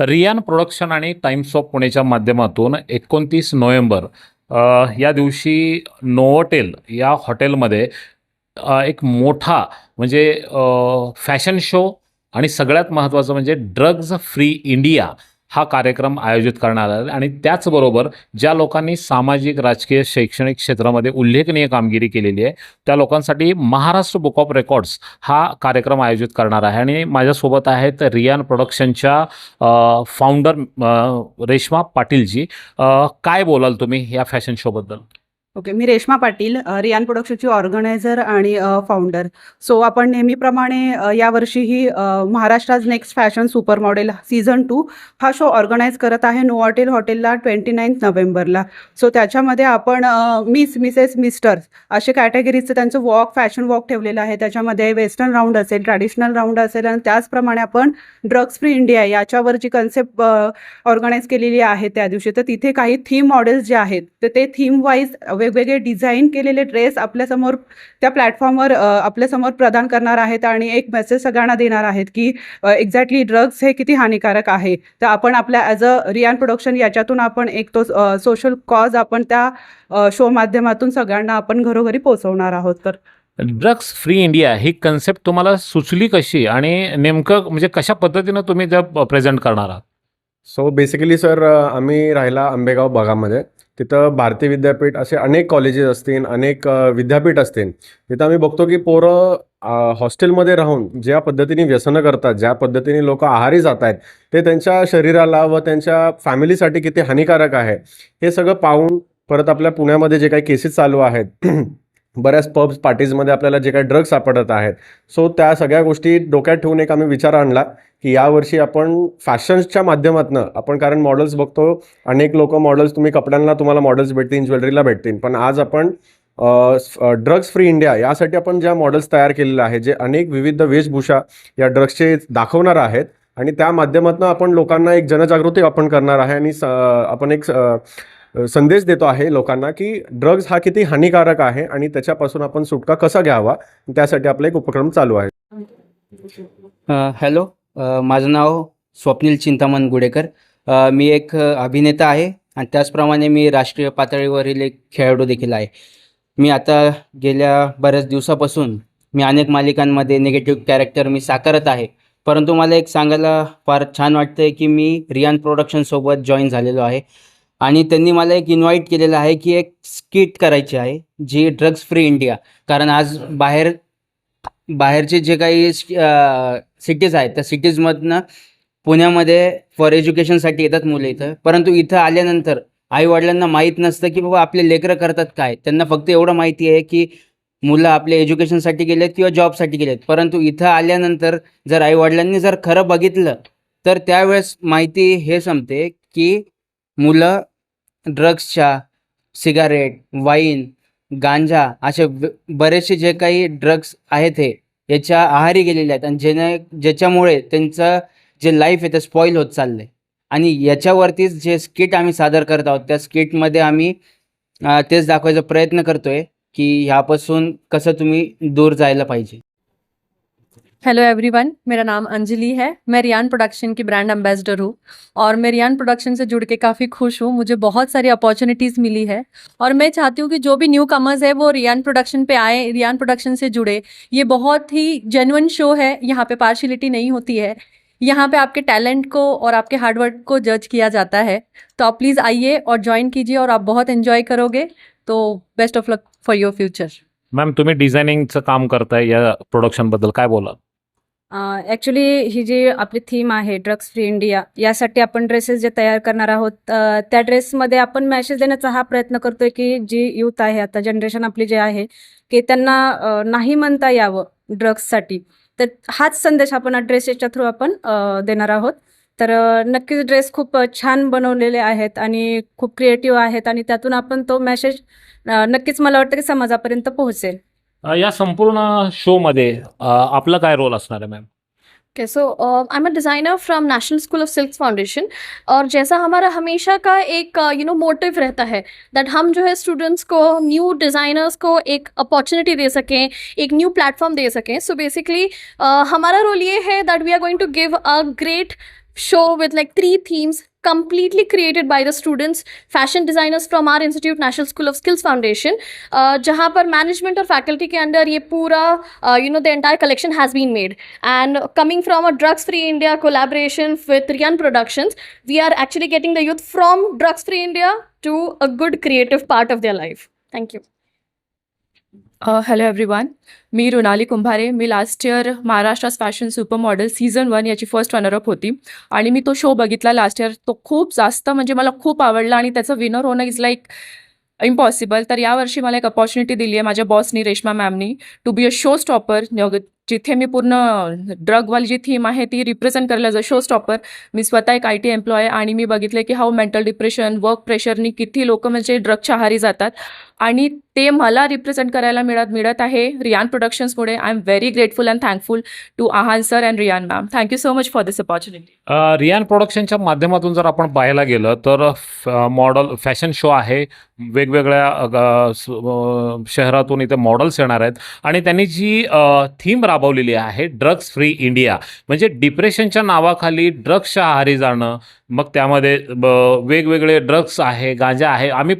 Riyan production आणि Times of पुणेच्या माध्यमातून एकोणतीस नोव्हेंबर या दिवशी नोवटेल या हॉटेलमध्ये एक मोठा म्हणजे फॅशन शो आणि सगळ्यात महत्त्वाचं म्हणजे ड्रग्ज फ्री इंडिया हा कार्यक्रम आयोजित करण्यात आला. आहे. आणि त्याचबरोबर ज्या लोकांनी सामाजिक राजकीय शैक्षणिक क्षेत्रामध्ये उल्लेखनीय कामगिरी केलेली आहे त्या लोकांसाठी महाराष्ट्र बुक ऑफ रेकॉर्ड्स हा कार्यक्रम आयोजित करणार आहे. आणि माझ्यासोबत आहेत रियान प्रोडक्शनच्या फाउंडर रेश्मा पाटीलजी. काय बोलाल तुम्ही या फॅशन शोबद्दल ओके मी रेश्मा पाटील रियान प्रोडक्शनची ऑर्गनायझर आणि फाउंडर सो आपण नेहमीप्रमाणे यावर्षीही Maharashtra's next fashion super model season two हा शो ऑर्गनाईज करत आहे नो हॉटेल हॉटेलला ट्वेंटी नाईन्थ नोव्हेंबरला सो त्याच्यामध्ये आपण मिस मिसेस मिस्टर्स असे कॅटेगरीचं त्यांचं वॉक फॅशन वॉक ठेवलेलं आहे. त्याच्यामध्ये वेस्टर्न राऊंड असेल ट्रॅडिशनल राऊंड असेल आणि त्याचप्रमाणे आपण ड्रग्स फ्री इंडिया याच्यावर जी कन्सेप्ट ऑर्गनाईज केलेली आहे त्या दिवशी. तर तिथे काही थीम मॉडेल्स जे आहेत तर ते थीम वाईज वेगवेगळे डिझाईन केलेले ड्रेस आपल्यासमोर त्या प्लॅटफॉर्मवर आपल्यासमोर प्रदान करणार आहेत आणि एक मेसेज सगळ्यांना देणार आहेत की एक्झॅक्टली ड्रग्स हे किती हानिकारक आहे. तर आपण आपल्या ॲज अ रियान प्रोडक्शन याच्यातून आपण एक तो सोशल कॉज आपण त्या शो माध्यमातून सगळ्यांना आपण घरोघरी पोहोचवणार आहोत. तर ड्रग्स फ्री इंडिया ही कन्सेप्ट तुम्हाला सुचली कशी आणि नेमकं म्हणजे कशा पद्धतीनं तुम्ही त्या प्रेझेंट करणार आहात? सो बेसिकली सर आम्ही राहिला आंबेगाव भागामध्ये. तिथं भारतीय विद्यापीठ असे अनेक कॉलेजेस असतील अनेक विद्यापीठ असतील. तिथं आम्ही बघतो की पोरं हॉस्टेलमध्ये राहून ज्या पद्धतीने व्यसनं करतात ज्या पद्धतीने लोक आहारी जात आहेत ते त्यांच्या शरीराला व त्यांच्या फॅमिलीसाठी किती हानिकारक आहे हे सगळं पाहून परत आपल्या पुण्यामध्ये जे काही केसेस चालू आहेत बऱ्याच पब्स पार्टीजमध्ये आपल्याला जे काही ड्रग्स सापडत आहेत. सो त्या सगळ्या गोष्टी डोक्यात ठेवून एक आम्ही विचार आणला की यावर्षी आपण फॅशन्सच्या माध्यमातून आपण कारण मॉडेल्स बघतो अनेक लोक मॉडेल्स तुम्ही कपड्यांना तुम्हाला मॉडेल्स भेटतील ज्वेलरीला भेटतील. पण आज आपण ड्रग्स फ्री इंडिया यासाठी आपण ज्या मॉडेल्स तयार केलेल्या आहेत जे अनेक विविध वेशभूषा या ड्रग्सचे दाखवणार आहेत. आणि त्या माध्यमातून आपण लोकांना एक जनजागृती आपण करणार आहे आणि स आपण एक स- संदेश देतो आहे लोकांना की ड्रग्ज हा किती हानिकारक आहे आणि त्याच्यापासून आपण सुटका कसा घ्यावा? त्यासाठी आपला एक उपक्रम चालू आहे. हॅलो माझं नाव स्वप्नील चिंतामण गुडेकर. मी एक अभिनेता आहे आणि त्याचप्रमाणे मी राष्ट्रीय पातळीवरील एक खेळाडू देखील आहे. मी आता गेल्या बऱ्याच दिवसापासून मी अनेक मालिकांमध्ये निगेटिव्ह कॅरेक्टर मी साकारत आहे. परंतु मला एक सांगायला फार छान वाटतं आहे की मी रियान प्रोडक्शनसोबत जॉईन झालेलो आहे. आणि त्यांनी मला एक इन्व्हाइट केलेलं आहे की एक स्किट करायची आहे जी ड्रग्स फ्री इंडिया कारण आज बाहेर बाहेरचे जे काही सिटीज आहेत त्या सिटीजमधनं पुण्यामध्ये फॉर एज्युकेशनसाठी येतात मुलं इथं. परंतु इथं आल्यानंतर आईवडिलांना माहीत नसतं की बाबा आपले लेकरं करतात काय. त्यांना फक्त एवढं माहिती आहे की मुलं आपल्या एज्युकेशनसाठी गेलेत किंवा जॉबसाठी गेलेत. परंतु इथं आल्यानंतर जर आईवडिलांनी जर खरं बघितलं तर त्यावेळेस माहिती हे संपते की मुलं ड्रग्सच्या सिगारेट वाईन गांजा असे बरेचसे जे काही ड्रग्स आहेत हे याच्या आहारी गेलेले आहेत. आणि जेणे ज्याच्यामुळे त्यांचं जे लाईफ आहे ते स्पॉईल होत चाललं आहे आणि याच्यावरतीच जे स्किट आम्ही सादर करत आहोत त्या स्किटमध्ये आम्ही तेच दाखवायचा प्रयत्न करतो आहे की ह्यापासून कसं तुम्ही दूर जायला पाहिजे. हेलो एवरीवन मेरा नाम अंजलि है। मैं रियान प्रोडक्शन की ब्रांड एम्बेसडर हूँ और मैं रियान प्रोडक्शन से जुड़ के काफ़ी खुश हूँ। मुझे बहुत सारी अपॉर्चुनिटीज़ मिली है और मैं चाहती हूँ कि जो भी न्यू कमर्स है, वो रियान प्रोडक्शन पे आए, रियान प्रोडक्शन से जुड़े। ये बहुत ही जेन्युइन शो है। यहाँ पे पार्शलिटी नहीं होती है। यहाँ पे आपके टैलेंट को और आपके हार्डवर्क को जज किया जाता है। तो आप प्लीज़ आइए और ज्वाइन कीजिए और आप बहुत एन्जॉय करोगे। तो best of luck for your future ma'am, तुम्ही डिझायनिंगचं काम करता करताय या प्रोडक्शनबद्दल काय बोलाल ॲक्च्युली ही जी आपली थीम आहे ड्रग्स फ्री इंडिया यासाठी आपण ड्रेसेस जे तयार करणार आहोत त्या ड्रेसमध्ये आपण मॅसेज देण्याचा हा प्रयत्न करतोय की जी यूथ आहे आता जनरेशन आपली जे आहे की त्यांना नाही म्हणता यावं ड्रग्ससाठी तर हाच संदेश आपण ड्रेसेसच्या थ्रू आपण देणार आहोत. तर नक्कीच ड्रेस खूप छान बनवलेले आहेत आणि खूप क्रिएटिव्ह आहेत आणि त्यातून आपण तो मेसेज नक्कीच मला वाटतं की समाजापर्यंत पोहोचेल. या संपूर्ण शोमध्ये आपला काय रोल असणार आहे ma'am okay so I am a designer from national school of silk foundation और जैसा हमारा हमेशा का एक यू नो मोटिव रहता है दैट हम जो है स्टूडेंट्स को न्यू डिज़ाइनर्स को एक अपॉर्चुनिटी दे सकें, एक न्यू प्लेटफॉर्म दे सकें। सो बेसिकली हमारा रोल ये है that we are going to give a great show with like three themes completely created by the students fashion designers from our institute national school of skills foundation uh, जहाँ पर management और faculty के under ये पूरा you know the entire collection has been made and coming from a drugs free India collaboration with Rian productions we are actually getting the youth from drugs free india to a good creative part of their life thank you Uh, hello everyone मी रुणाली कुंभारे. मी last year महाराष्ट्रात fashion super model season one याची first runner up होती. आणि मी तो show बघितला last year तो खूप जास्त म्हणजे मला खूप आवडला आणि त्याचं विनर होणं इज लाईक इम्पॉसिबल तर यावर्षी मला एक अपॉर्च्युनिटी दिली आहे माझ्या बॉसनी Reshma मॅमनी to be a show stopper जिथे मी पूर्ण ड्रगवाली जी थीम आहे ती रिप्रेझेंट करायला ॲज अ शो स्टॉपर मी स्वतः एक आय टी एम्प्लॉय आणि मी बघितले की हाऊ मेंटल डिप्रेशन वर्क प्रेशरनी किती लोक म्हणजे ड्रगच्या आहारी जातात. आणि ते मला रिप्रेझेंट करायला मिळत मिळत आहे Riyan प्रोडक्शन्समुळे I am very grateful and thankful to Aahan sir and Riyan ma'am thank you so much for this opportunity Riyan प्रोडक्शनच्या माध्यमातून जर आपण पाहायला गेलं तर मॉडल फॅशन शो आहे. वेगवेगळ्या ग- स- शहरातून इथे मॉडेल्स येणार आहेत. आणि त्यांनी जी थीम राबवलेली आहे ड्रग्स फ्री इंडिया म्हणजे डिप्रेशनच्या नावाखाली ड्रग्सच्या आहारी जाणं. मग त्यामध्ये ब- वेगवेगळे ड्रग्स आहे गांजा आहे. आम्ही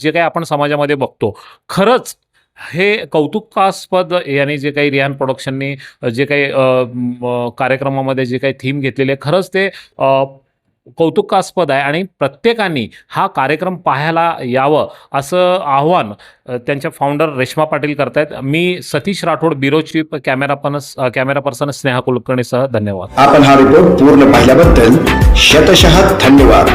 जे काही आपण समाजामध्ये बघतो. खरंच हे कौतुकास्पद याने जे काही रियान प्रोडक्शननी जे काही कार्यक्रमामध्ये जे काही थीम घेतलेले आहे, खरंच ते कौतुकास्पद आहे आणि प्रत्येकाने हा कार्यक्रम पाहायला यावं असं आव्हान त्यांच्या फाउंडर रेश्मा पाटील करतायत. मी Satish Rathod bureau chief camera पण कॅमेरा पर्सन स्नेहा कुलकर्णीसह धन्यवाद. आपण हा रिपोर्ट पूर्ण पाहिल्याबद्दल शतशः धन्यवाद.